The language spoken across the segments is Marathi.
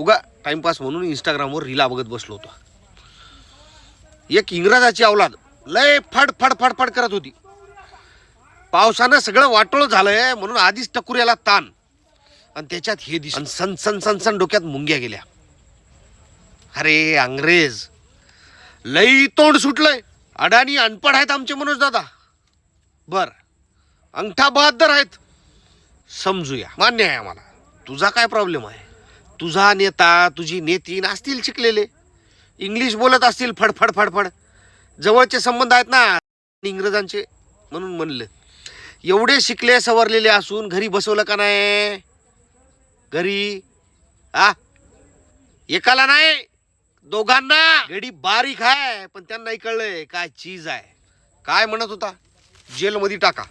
उगा टाइमपास म्हणून इंस्टाग्रामवर रिला बघत बसलो होतो. एक इंग्रजाची अवलाद लय फड फड फड फड करत होती. पावसानं सगळं वाटोळ झालंय म्हणून आधीच टकुऱ्याला ताण. आणि त्याच्यात हे दिस सन सन सन सन डोक्यात मुंग्या गेल्या. अरे अंग्रेज. लई तोंड सुटलंय. अडाणी अनपड आहेत आमचे मनोज दादा. बर. अंगठा बहादर आहेत. समजूया. मान्य आहे आम्हाला. तुझा काय प्रॉब्लेम आहे? तुझा नेता तुझी नेतीन असतील शिकलेले इंग्लिश बोलत असतील फडफड फडफड जवळचे संबंध आहेत ना इंग्रजांचे म्हणून म्हणलं. एवढे शिकले सवरलेले असून घरी बसवलं का नाही? घरी? आ? एकाला नाही दोघांना. घडी बारीक आहे पण त्यांना कळलंय काय चीज आहे. काय म्हणत होता? जेलमध्ये टाका.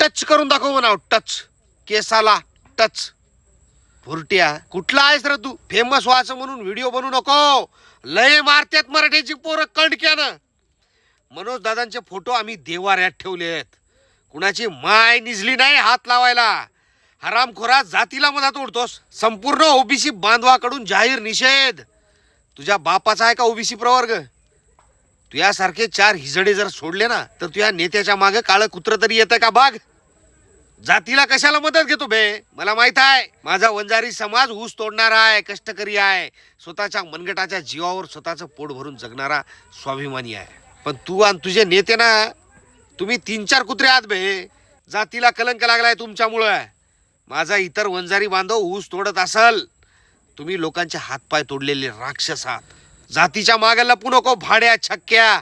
टच करून दाखव म्हणाव टच. केसाला टच. फुरट्या कुठला आहेस रे तू? फेमस व्हायचं म्हणून व्हिडिओ बनवू नको. लय मारत्यात मराठीची पोरं कणक्यानं. मनोज दादांचे फोटो आम्ही देवाऱ्यात ठेवले आहेत. कुणाची माय निजली नाही हात लावायला. हरामखोरा जातीला मधात उडतोस संपूर्ण ओबीसी बांधवाकडून जाहीर निषेध. तुझ्या बापाचा आहे का ओबीसी प्रवर्ग? तुझ्यासारखे चार हिजडे जर सोडले ना तर तुझ्या नेत्याच्या मागे काळं कुत्र तरी येतं का? बाग. जातीला कशाला मदत घेतो बे? मला माहीत आहे माझा वंजारी समाज ऊस तोडणारा आहे कष्टकरी आहे. स्वतःच्या मनगटाच्या जीवावर स्वतःचं पोट भरून जगणारा स्वाभिमानी आहे. पण तू आणि तुझे नेते ना तुम्ही तीन चार कुत्रे आहात बे. जातीला कलंक लागलाय तुमच्यामुळं. माझा इतर वंजारी बांधव ऊस तोडत असल तुम्ही लोकांचे हातपाय तोडलेले राक्षस आहात. जातीच्या मागे लपू नको भाड्या छक्क्या.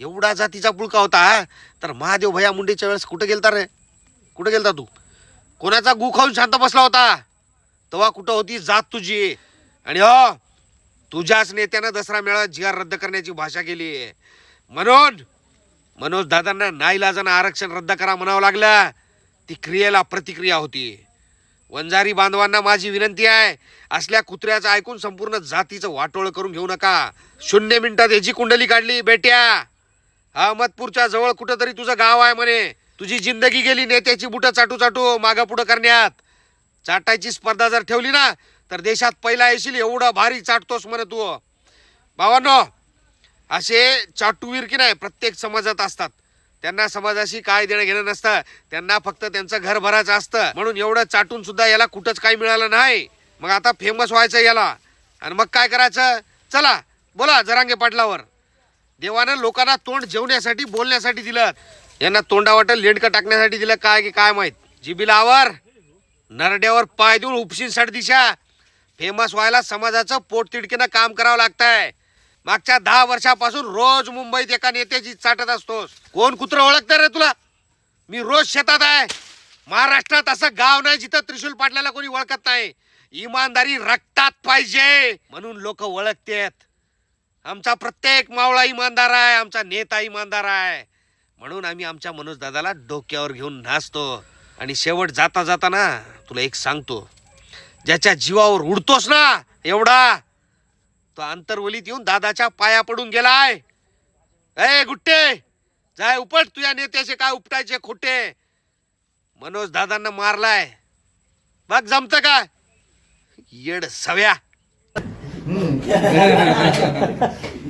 एवढा जातीचा पुळका होता तर महादेव भया मुंडेच्या वेळेस कुठं गेलता रे? कुठं गेलता तू? कोणाचा गु खाऊन शांत बसला होता? तेव्हा कुठं होती जात तुझी? आणि हो तुझ्याच नेत्यानं दसरा मेळा जिहार रद्द करण्याची भाषा केली म्हणून मनोज दादांना नाईलाजानं आरक्षण रद्द करा म्हणावं लागलं. ती क्रियेला प्रतिक्रिया होती. वंजारी बांधवांना माझी विनंती आहे असल्या कुत्र्याचं ऐकून संपूर्ण जातीचं वाटोळ करून घेऊ नका. शून्य मिनिटात याची कुंडली काढली बेट्या. अहमदपूरच्या जवळ कुठंतरी तुझं गाव आहे म्हणे. तुझी जिंदगी गेली नेत्याची बुटं चाटू चाटू मागं पुढं करण्यात. चाटायची स्पर्धा जर ठेवली ना तर देशात पहिला येशील एवढं भारी चाटतोस म्हणे तू. भावांनो असे चाटूवीर की नाही प्रत्येक समाजात असतात. त्यांना समाजाशी काय देणं घेणं नसतं. त्यांना फक्त त्यांचं घर भरायचं असतं. म्हणून एवढं चाटून सुद्धा याला कुठंच काही मिळालं नाही. मग आता फेमस व्हायचं याला. आणि मग काय करायचं? चला बोला जरांगे पाटलावर. देवानं लोकांना तोंड जेवण्यासाठी बोलण्यासाठी दिलं. यांना तोंडावाटं लेंडका टाकण्यासाठी दिलं काय की काय माहीत. जिबीला आवर नरड्यावर पाय देऊन उपशीन दिशा. फेमस व्हायला समाजाचं पोटतिडकीनं काम करावं लागतंय. मागच्या दहा वर्षापासून रोज मुंबईत एका नेत्याची चाटत असतोस. कोण कुत्र ओळखतं रे तुला? मी रोज शेतात आहे. महाराष्ट्रात असं गाव नाही जिथं त्रिशूल पाटल्याला कोणी ओळखत नाही. इमानदारी रक्तात पाहिजे म्हणून लोक ओळखतेत. आमचा प्रत्येक मावळा इमानदार आहे आमचा नेता इमानदार आहे. म्हणून आम्ही आमच्या मनोज दादाला डोक्यावर घेऊन नाचतो आणि शेवट जाता जाता ना तुला एक सांगतो ज्याच्या जीवावर उडतोस ना एवढा तो आंतरवलीत येऊन दादाच्या पाया पडून गेलाय. ए गुट्टे जाय उपट तुझ्या नेत्याचे काय उपटायचे खोटे. मनोज दादांना मारलाय. बघ जमत का? येड सव्या.